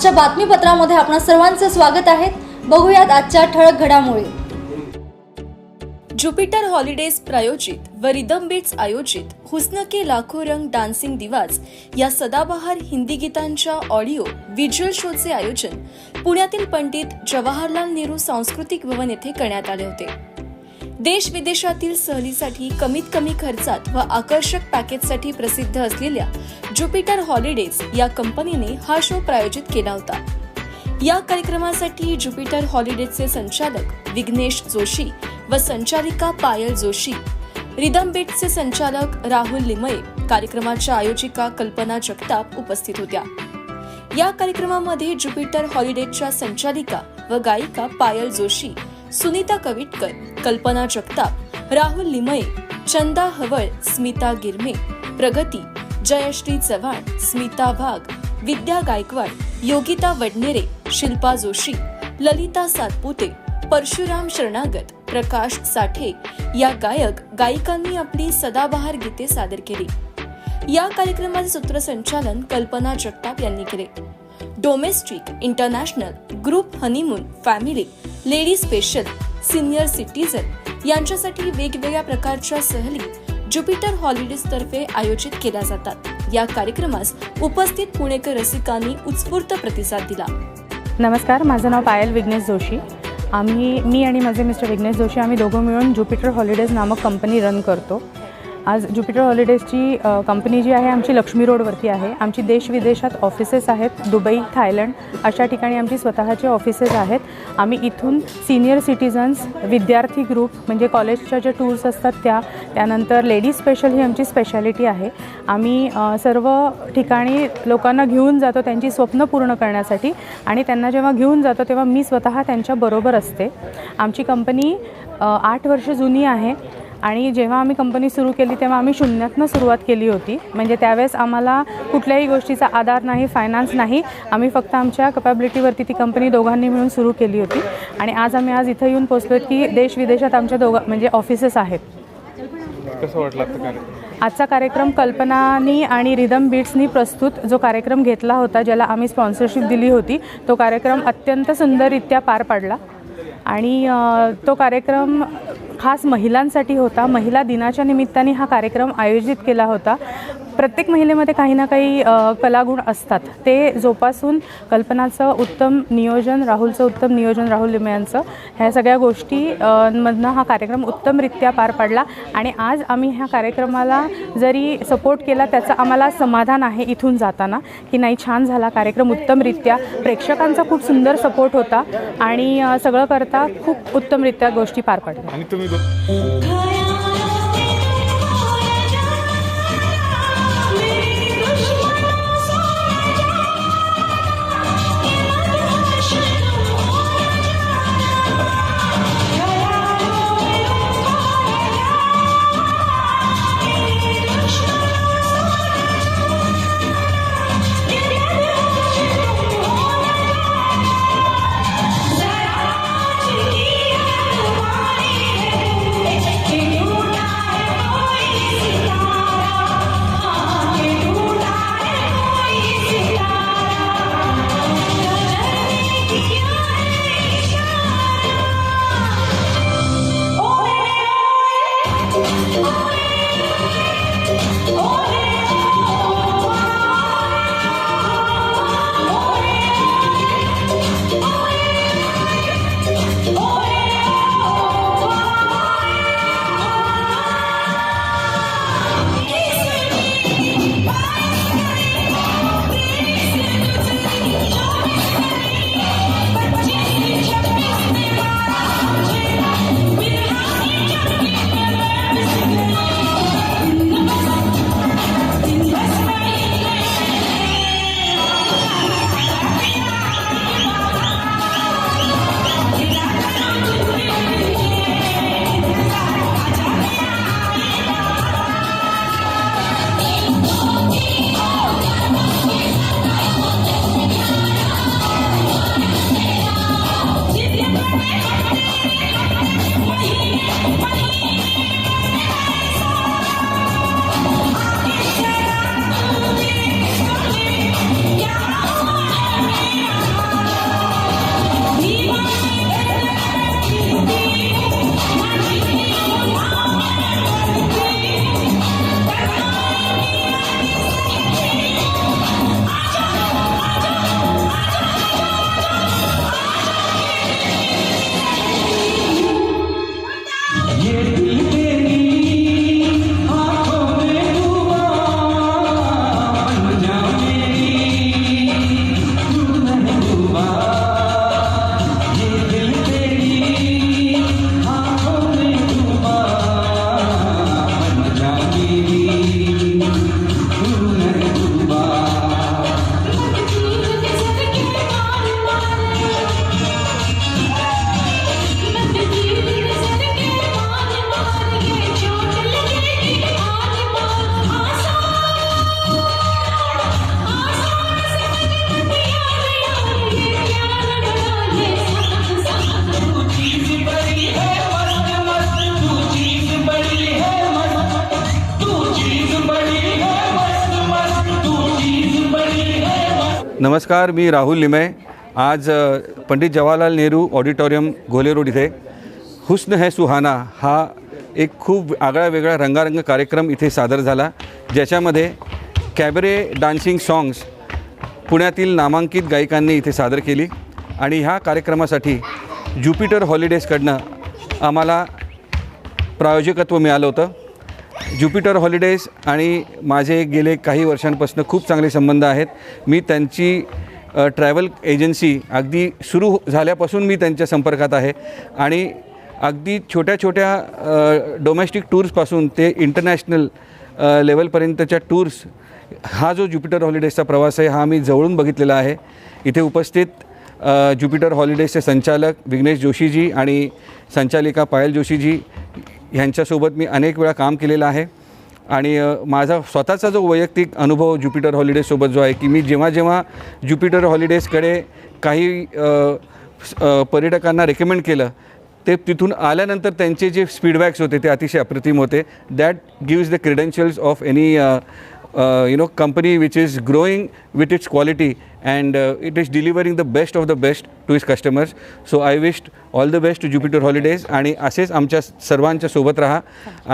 आजच्या बातमीपत्रामध्ये आपणा सर्वांचं स्वागत आहे. बघूयात आजच्या ठळक घडामोडी. ज्युपिटर हॉलिडेज प्रायोजित व रिदम बीट्स आयोजित हुस्न के लाखो रंग डान्सिंग दिवाज या सदाबहार हिंदी गीतांच्या ऑडिओ व्हिज्युअल शोचे आयोजन पुण्यातील पंडित जवाहरलाल नेहरू सांस्कृतिक भवन येथे करण्यात आले होते. देश विदेशातील सहलीसाठी कमीत कमी खर्चात व आकर्षक पॅकेजसाठी प्रसिद्ध असलेल्या ज्युपिटर हॉलिडेज या कंपनीने हा शो प्रायोजित केला होता. या कार्यक्रमासाठी ज्युपिटर हॉलिडेजचे संचालक विघ्नेश जोशी व संचालिका पायल जोशी रिदम बीटचे संचालक राहुल लिमये कार्यक्रमाच्या आयोजिका कल्पना जगताप उपस्थित होत्या. या कार्यक्रमामध्ये ज्युपिटर हॉलिडेजच्या संचालिका व गायिका पायल जोशी सुनीता कविटकर कल्पना जगताप राहुल लिमये चंदा हवळ स्मिता गिरमे प्रगती जयश्री चव्हाण स्मिता वाघ विद्या गायकवाड योगिता वडनेरे शिल्पा जोशी ललिता सातपुते परशुराम शरणागत प्रकाश साठे या गायक गायिकांनी आपली सदाबहार गीते सादर केली. या कार्यक्रमाचे सूत्रसंचालन कल्पना जगताप यांनी केले. Domestic international group honeymoon family lady special senior citizen यांच्यासाठी वेगवेगळ्या प्रकारच्या सहली ज्युपिटर हॉलिडेज तर्फे आयोजित केल्या जातात. या कार्यक्रमास उपस्थित पुणेकर रसिकांनी उत्स्फूर्त प्रतिसाद दिला. नमस्कार माझं नाव पायल विघ्नेश जोशी. आम्ही मी आणि माझे मिस्टर विघ्नेश जोशी आम्ही दोघं मिळून ज्युपिटर हॉलिडेज नामक कंपनी रन करतो. आज ज्युपिटर हॉलिडेजची कंपनी जी आहे आमची लक्ष्मी रोडवरती आहे. आमची देश विदेशात ऑफिसेस आहेत. दुबई थायलंड अशा ठिकाणी आमची स्वतःचे ऑफिसेस आहेत. आम्ही इथून सिनियर सिटिझन्स विद्यार्थी ग्रुप म्हणजे कॉलेजच्या ज्या टूर्स असतात त्या त्यानंतर लेडीज स्पेशल ही आमची स्पेशालिटी आहे. आम्ही सर्व ठिकाणी लोकांना घेऊन जातो त्यांची स्वप्न पूर्ण करण्यासाठी आणि त्यांना जेव्हा घेऊन जातो तेव्हा मी स्वतः त्यांच्याबरोबर असते. आमची कंपनी आठ वर्ष जुनी आहे. आणि जेव्हा आम्ही कंपनी सुरू केली तेव्हा आम्ही शून्यातनं सुरुवात केली होती. म्हणजे त्यावेळेस आम्हाला कुठल्याही गोष्टीचा आधार नाही फायनान्स नाही. आम्ही फक्त आमच्या कपॅबिलिटीवरती ती कंपनी दोघांनी मिळून सुरू केली होती. आणि आज आम्ही आज इथं येऊन पोचलो की देश विदेशात आमच्या दोघा म्हणजे ऑफिसेस आहेत. कसं वाटलं आजचा कार्यक्रम? कल्पनानी आणि रिदम बीट्सनी प्रस्तुत जो कार्यक्रम घेतला होता ज्याला आम्ही स्पॉन्सरशिप दिली होती तो कार्यक्रम अत्यंत सुंदररित्या पार पाडला. आणि तो कार्यक्रम खास महिलांसाठी होता. महिला दिनाच्या निमित्ताने हा कार्यक्रम आयोजित केला होता. प्रत्येक महिलेमध्ये काही ना काही कलागुण असतात. ते जोपासून कल्पनाचं उत्तम नियोजन राहुलचं उत्तम नियोजन राहुल लिमे यांचं ह्या सगळ्या गोष्टी अ, मधनं हा कार्यक्रम उत्तमरित्या पार पडला. आणि आज आम्ही ह्या कार्यक्रमाला जरी सपोर्ट केला त्याचं आम्हाला समाधान आहे इथून जाताना की नाही छान झाला कार्यक्रम उत्तमरित्या. प्रेक्षकांचा खूप सुंदर सपोर्ट होता आणि सगळं करता खूप उत्तमरित्या गोष्टी पार पडल्या. नमस्कार मी राहुल लिमय आज पंडित जवाहरलाल नेहरू ऑडिटोरियम घोले रोड इथे. हुस्न है सुहाना हा एक खूप आगळा वेगळा रंगारंग कार्यक्रम इथे सादर झाला ज्याच्यामध्ये कॅबरे डान्सिंग सॉंग्स पुण्यातील नामांकित गायिकांनी इथे सादर केली आणि ह्या कार्यक्रमासाठी ज्युपिटर हॉलिडेजकडनं आम्हाला प्रायोजकत्व मिळालं होतं. ज्युपिटर हॉलिडेज आणि माझे गेले काही वर्षांपासून खूप चांगले संबंध आहेत. मी त्यांची ट्रॅव्हल एजन्सी अगदी सुरू झाल्यापासून मी त्यांच्या संपर्कात आहे. आणि अगदी छोट्या छोट्या डोमेस्टिक टूर्सपासून ते इंटरनॅशनल लेवलपर्यंतच्या टूर्स हा जो ज्युपिटर हॉलिडेजचा प्रवास आहे हा मी जवळून बघितलेला आहे. इथे उपस्थित ज्युपिटर हॉलिडेजचे संचालक विघ्नेश जोशीजी आणि संचालिका पायल जोशीजी ह्यांच्यासोबत मी अनेक वेळा काम केलेलं आहे. आणि माझा स्वतःचा जो वैयक्तिक अनुभव ज्युपिटर हॉलिडेजसोबत जो आहे की मी जेव्हा जेव्हा ज्युपिटर हॉलिडेजकडे काही पर्यटकांना रेकमेंड केलं ते तिथून आल्यानंतर त्यांचे जे फीडबॅक्स होते ते अतिशय अप्रतिम होते. That gives the credentials of any Uh, you know company which is growing with its quality and uh, it is delivering the best of the best to its customers. So i wished all the best to jupiter holidays आणि असेच आमच्या सर्वांच्या सोबत राहा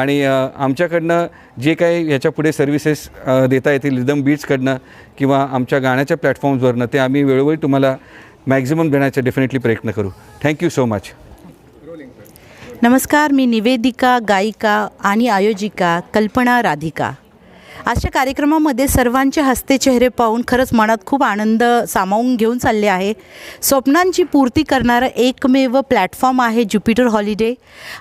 आणि आमच्याकडनं जे काही ह्याच्या पुढे सर्व्हिसेस देता येतील रिदम बीट्सकडनं किंवा आमच्या गाण्याच्या प्लॅटफॉर्म्सवरनं ते आम्ही वेळोवेळी तुम्हाला मॅक्झिमम देण्याचा डेफिनेटली प्रयत्न करू थँक्यू सो मच नमस्कार मी निवेदिका गायिका आणि आयोजिका कल्पना राधिका आजच्या कार्यक्रमामध्ये सर्वांचे हस्ते चेहरे पाहून खरंच मनात खूप आनंद सामावून घेऊन चालले आहे. स्वप्नांची पूर्ती करणारं एकमेव प्लॅटफॉर्म आहे ज्युपिटर हॉलिडे.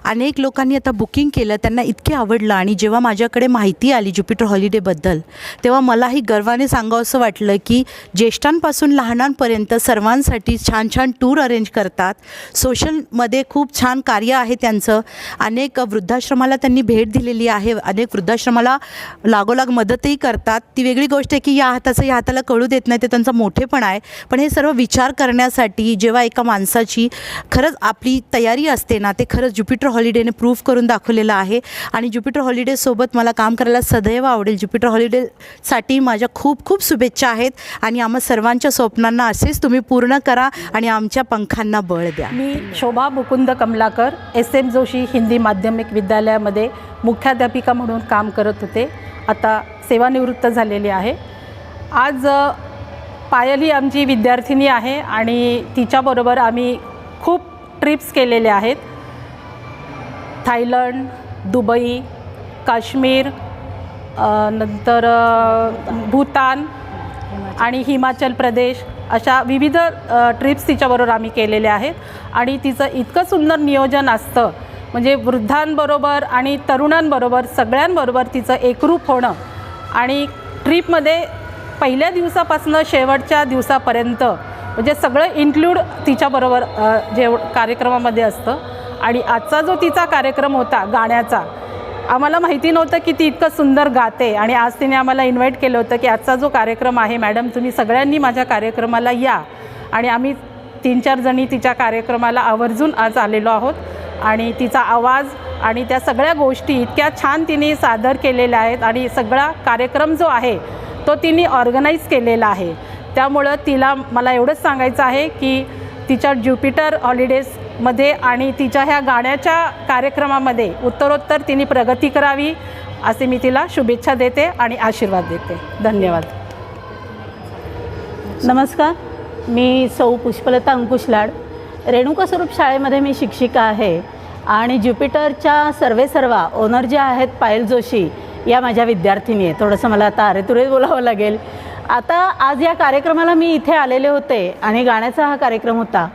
अनेक लोकांनी आता बुकिंग केलं त्यांना इतके आवडलं आणि जेव्हा माझ्याकडे माहिती आली ज्युपिटर हॉलिडेबद्दल तेव्हा मलाही गर्वाने सांगावंसं वाटलं की ज्येष्ठांपासून लहानांपर्यंत सर्वांसाठी छान छान टूर अरेंज करतात. सोशलमध्ये खूप छान कार्य आहे त्यांचं. अनेक वृद्धाश्रमाला त्यांनी भेट दिलेली आहे. अनेक वृद्धाश्रमाला लागोलाग मदतही करतात. ती वेगळी गोष्ट आहे की या हाताचं या हाताला कळू देत नाही ते त्यांचा मोठेपण आहे. पण हे सर्व विचार करण्यासाठी जेव्हा एका माणसाची खरंच आपली तयारी असते ना ते खरंच ज्युपिटर हॉलिडेने प्रूव्ह करून दाखवलेलं आहे. आणि ज्युपिटर हॉलिडेसोबत मला काम करायला सदैव आवडेल. ज्युपिटर हॉलिडेसाठी माझ्या खूप खूप शुभेच्छा आहेत. आणि आम्हा सर्वांच्या स्वप्नांना असेच तुम्ही पूर्ण करा आणि आमच्या पंखांना बळ द्या. मी शोभा मुकुंद कमलाकर एस एम जोशी हिंदी माध्यमिक विद्यालयामध्ये मुख्याध्यापिका म्हणून काम करत होते. आता सेवानिवृत्त झालेली आहे. आज पायल ही आमची विद्यार्थिनी आहे आणि तिच्याबरोबर आम्ही खूप ट्रिप्स केलेले आहेत. थायलंड दुबई काश्मीर नंतर भूतान आणि हिमाचल प्रदेश अशा विविध ट्रिप्स तिच्याबरोबर आम्ही केलेल्या आहेत. आणि तिचं इतकं सुंदर नियोजन असतं म्हणजे वृद्धांबरोबर आणि तरुणांबरोबर सगळ्यांबरोबर तिचं एकरूप होणं आणि ट्रीपमध्ये पहिल्या दिवसापासून शेवटच्या दिवसापर्यंत म्हणजे सगळं इन्क्लूड तिच्याबरोबर जेव कार्यक्रमामध्ये असतं. आणि आजचा जो तिचा कार्यक्रम होता गाण्याचा आम्हाला माहिती नव्हतं की ती इतकं सुंदर गाते. आणि आज तिने आम्हाला इन्व्हाइट केलं होतं की आजचा जो कार्यक्रम आहे मॅडम तुम्ही सगळ्यांनी माझ्या कार्यक्रमाला या. आणि आम्ही तीन चार जणी तिच्या कार्यक्रमाला आवर्जून आज आलेलो आहोत. आणि तिचा आवाज आणि त्या सगळ्या गोष्टी इतक्या छान तिने सादर केलेल्या आहेत आणि सगळा कार्यक्रम जो आहे तो तिने ऑर्गनाईज केलेला आहे. त्यामुळं तिला मला एवढंच सांगायचं आहे की तिच्या ज्युपिटर हॉलिडेजमध्ये आणि तिच्या ह्या गाण्याच्या कार्यक्रमामध्ये उत्तरोत्तर तिने प्रगती करावी असे मी तिला शुभेच्छा देते आणि आशीर्वाद देते. धन्यवाद. नमस्कार. मी सौ पुष्पलता अंकुश लाड. रेणुका स्वरूप शाळेमध्ये मी शिक्षिका आहे. आणि ज्युपिटरच्या सर्वे सर्वा ओनर ज्या आहेत पायल जोशी या माझ्या विद्यार्थिनी आहे थोडंसं मला आता अरेतुरे बोलावं लागेल. आता आज या कार्यक्रमाला मी इथे आलेले होते आणि गाण्याचा हा कार्यक्रम होता.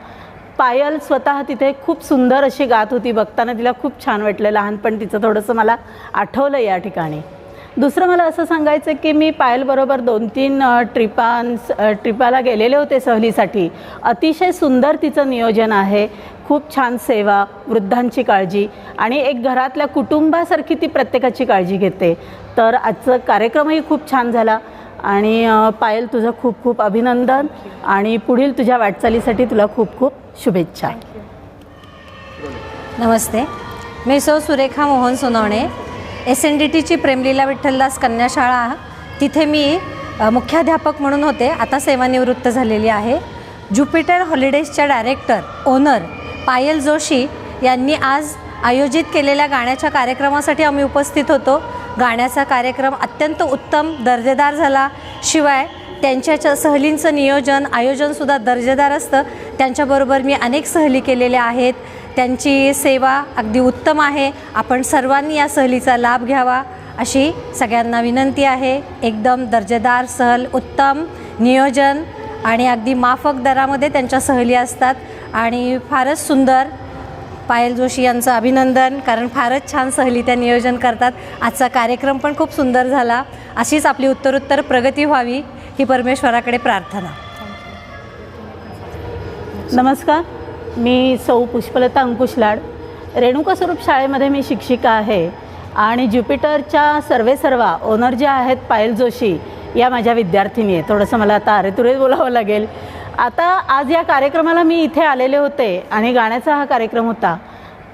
पायल स्वतः तिथे खूप सुंदर अशी गात होती. बघताना तिला खूप छान वाटलं. लहानपण तिचं थोडंसं मला आठवलं या ठिकाणी. दुसरं मला असं सांगायचं की मी पायलबरोबर दोन तीन ट्रिपांस ट्रिपाला गेलेले होते सहलीसाठी. अतिशय सुंदर तिचं नियोजन आहे. खूप छान सेवा वृद्धांची काळजी आणि एक घरातल्या कुटुंबासारखी ती प्रत्येकाची काळजी घेते. तर आजचा कार्यक्रमही खूप छान झाला आणि पायल तुझं खूप खूप अभिनंदन आणि पुढील तुझ्या वाटचालीसाठी तुला खूप खूप शुभेच्छा. नमस्ते. मी सौ Surekha Mohan Sonawane. S N D टीची प्रेमलीला विठ्ठलदास कन्याशाळा. तिथे मी मुख्याध्यापक म्हणून होते. आता सेवानिवृत्त झालेली आहे. ज्युपिटर हॉलिडेजच्या डायरेक्टर ओनर पायल जोशी यांनी आज आयोजित केलेल्या गाण्याच्या कार्यक्रमासाठी आम्ही उपस्थित होतो. गाण्याचा कार्यक्रम अत्यंत उत्तम दर्जेदार झाला. शिवाय त्यांच्या सहलींचं नियोजन आयोजनसुद्धा दर्जेदार असतं. त्यांच्याबरोबर मी अनेक सहली केलेल्या आहेत. त्यांची सेवा अगदी उत्तम आहे. आपण सर्वांनी या सहलीचा लाभ घ्यावा अशी सगळ्यांना विनंती आहे. एकदम दर्जेदार सहल उत्तम नियोजन आणि अगदी माफक दरामध्ये त्यांच्या सहली असतात. आणि फारच सुंदर पायल जोशी यांचं अभिनंदन कारण फारच छान सहली त्या नियोजन करतात. आजचा कार्यक्रम पण खूप सुंदर झाला. अशीच आपली उत्तरोत्तर प्रगती व्हावी ही परमेश्वराकडे प्रार्थना. नमस्कार. मी सौ पुष्पलता अंकुश लाड रेणुका स्वरूप शाळेमध्ये मी शिक्षिका आहे. आणि ज्युपिटरच्या सर्वे सर्वा ओनर जे आहेत पायल जोशी या माझ्या विद्यार्थिनी आहे थोडंसं मला आता अरेतुरे बोलावं लागेल. आता आज या कार्यक्रमाला मी इथे आलेले होते आणि गाण्याचा हा कार्यक्रम होता.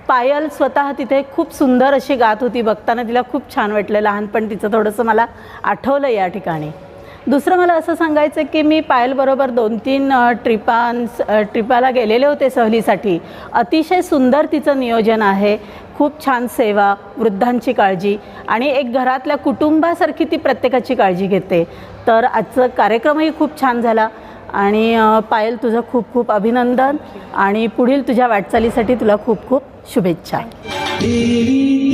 पायल स्वतः तिथे खूप सुंदर अशी गात होती. बघताना तिला खूप छान वाटलं. लहानपण तिचं थोडंसं मला आठवलं या ठिकाणी. दुसरं मला असं सांगायचं की मी पायलबरोबर दोन तीन ट्रिपांस ट्रिपाला गेलेले होते सहलीसाठी. अतिशय सुंदर तिचं नियोजन आहे. खूप छान सेवा वृद्धांची काळजी आणि एक घरातल्या कुटुंबासारखी ती प्रत्येकाची काळजी घेते. तर आजचं कार्यक्रमही खूप छान झाला आणि पायल तुझं खूप खूप अभिनंदन आणि पुढील तुझ्या वाटचालीसाठी तुला खूप खूप शुभेच्छा. तेरी